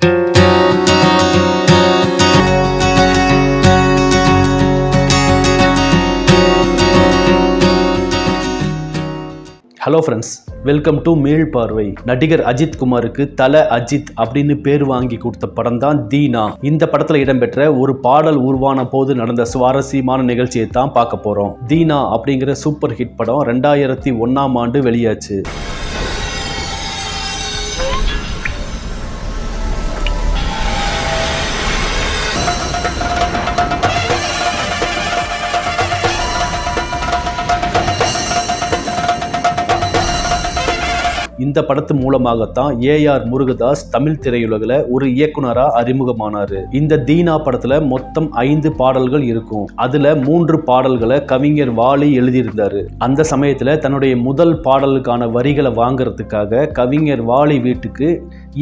Hello friends welcome to மீள் பார்வை நடிகர் அஜித் குமாருக்கு தல அஜித் அப்படின்னு பேர் வாங்கி கொடுத்த படம் தான். தீனா இந்த படத்தில் இடம்பெற்ற ஒரு பாடல் உருவான போது நடந்த சுவாரஸ்யமான நிகழ்ச்சியை தான் பார்க்க போகிறோம் தீனா அப்படிங்கிற சூப்பர் ஹிட் படம் ரெண்டாயிரத்தி ஒன்றாம் ஆண்டு வெளியாச்சு. இந்த படத்து மூலமாகத்தான் ஏஆர் முருகதாஸ் தமிழ் திரையுலகில் ஒரு இயக்குனரா அறிமுகமானாரு. இந்த தீனா படத்துல மொத்தம் ஐந்து பாடல்கள் இருக்கும். அதுல மூன்று பாடல்களை கவிஞர் வாலி எழுதியிருந்தாரு. அந்த சமயத்துல தன்னுடைய முதல் பாடலுக்கான வரிகளை வாங்குறதுக்காக கவிஞர் வாலி வீட்டுக்கு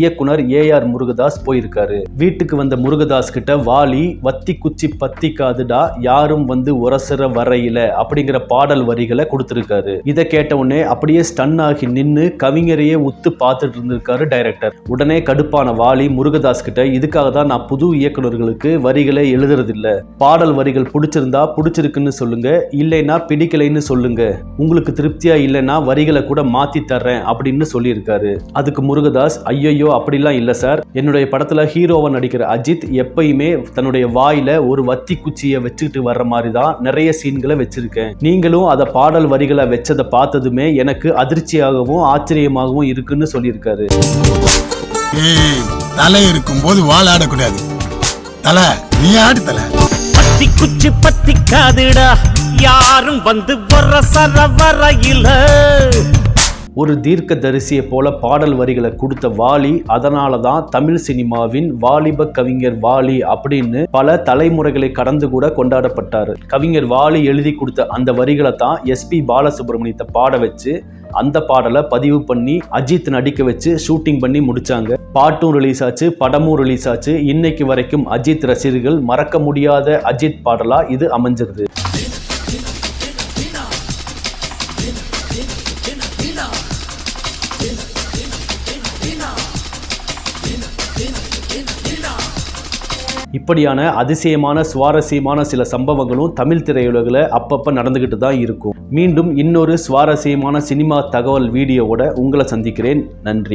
இயக்குனர் ஏஆர் முருகதாஸ் போயிருக்காரு. வீட்டுக்கு வந்த முருகதாஸ் கிட்ட வாலி வத்தி குச்சி பத்திக்காதுடா யாரும் வந்து உரசுற வரையில அப்படிங்கிற பாடல் வரிகளை கொடுத்திருக்காரு. இதை கேட்ட உடனே அப்படியே ஸ்டன் ஆகி நின்னு கவிஞரையே உத்து பார்த்துட்டு இருந்திருக்காரு டைரக்டர் உடனே கடுப்பான வாலி முருகதாஸ் கிட்ட இதுக்காக தான் நான் புது இயக்குனர்களுக்கு வரிகளை எழுதுறதில்ல. பாடல் வரிகள் பிடிச்சிருந்தா பிடிச்சிருக்குன்னு சொல்லுங்க இல்லைன்னா பிடிக்கலைன்னு சொல்லுங்க. உங்களுக்கு திருப்தியா இல்லைன்னா வரிகளை கூட மாத்தி தர்றேன் அப்படின்னு சொல்லியிருக்காரு. அதுக்கு முருகதாஸ் ஐயோ அப்படிலாம் இல்லை சார். என்னுடைய படத்துல ஹீரோவா நடிக்கிற அஜித் எப்பயுமே தன்னுடைய வாயில ஒரு வத்தி குச்சியை வச்சுக்கிட்டு வர்ற மாதிரி தான் நிறைய சீன்களை வச்சிருக்கேன். நீங்களும் அதை பாடல் வரிகளை வச்சதை பார்த்ததுமே எனக்கு அதிர்ச்சியாகவும் ஆச்சரியமாகவும் இருக்குன்னு சொல்லியிருக்காரு. தலை இருக்கும்போது வால் ஆடக்கூடாது. தலை நீ ஆடு தலை. பத்தி குச்சி பத்திக்காதுடா. யாரும் வந்து வர சர வரையில. ஒரு தீர்க்க தரிசியை போல பாடல் வரிகளை கொடுத்த வாலி அதனால தான் தமிழ் சினிமாவின் வாலிப கவிஞர் வாலி அப்படின்னு பல தலைமுறைகளை கடந்து கூட கொண்டாடப்பட்டார். கவிஞர் வாலி எழுதி கொடுத்த அந்த வரிகளை தான் எஸ்பி பாலசுப்ரமணியத்தை பாட வச்சு அந்த பாடலை பதிவு பண்ணி அஜித் நடிக்க வச்சு ஷூட்டிங் பண்ணி முடிச்சாங்க. பாட்டும் ரிலீஸ் ஆச்சு படமும் ரிலீஸ் ஆச்சு. இன்னைக்கு வரைக்கும் அஜித் ரசிகர்கள் மறக்க முடியாத அஜித் பாடலா இது அமைஞ்சிருது. இப்படியான அதிசயமான சுவாரஸ்யமான சில சம்பவங்களும் தமிழ் திரையுலகில் அப்பப்போ நடந்துக்கிட்டு தான் இருக்கும். மீண்டும் இன்னொரு சுவாரஸ்யமான சினிமா தகவல் வீடியோவோட உங்களை சந்திக்கிறேன். நன்றி.